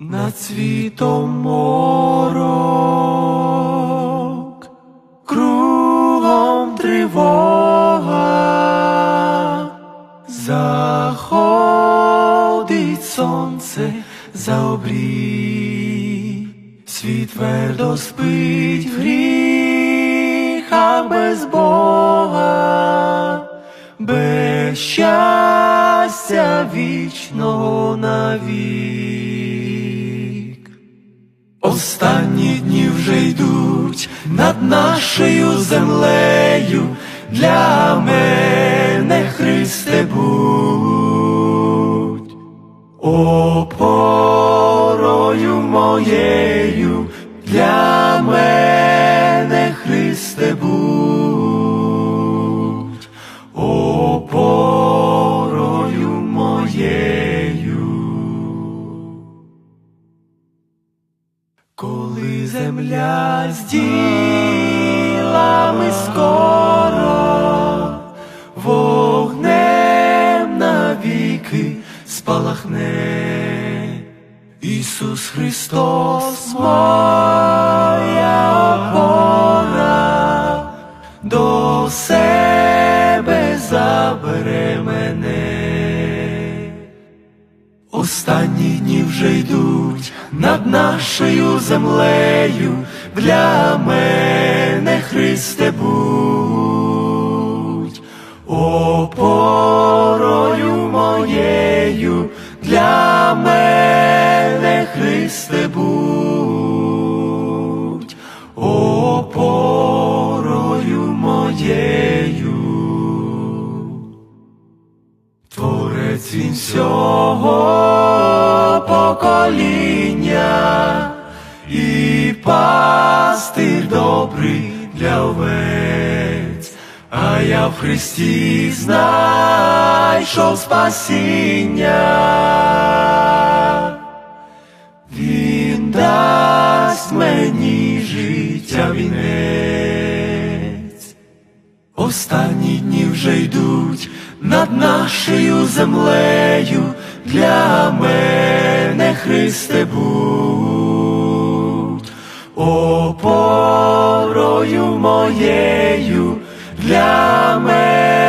Над світом морок, кругом тривога, заходить сонце за обрій, світ твердо спить в без Бога, без щастя вічного навік. Останні дні вже йдуть над нашою землею, для мене Христе будь, опорою моєю, для мене Христе будь, Коли земля з ділами скоро вогнем навіки спалахне, Ісус Христос, моя опора, до себе забере мене. Останні дні вже йдуть над нашою землею, для мене Христе будь, опорою моєю, для мене Христе будь, всього покоління і пастир добрий для овець, а я в Христі знайшов спасіння. Він дасть мені Останні дні вже йдуть над нашою землею, для мене Христе будь, опорою моєю, для мене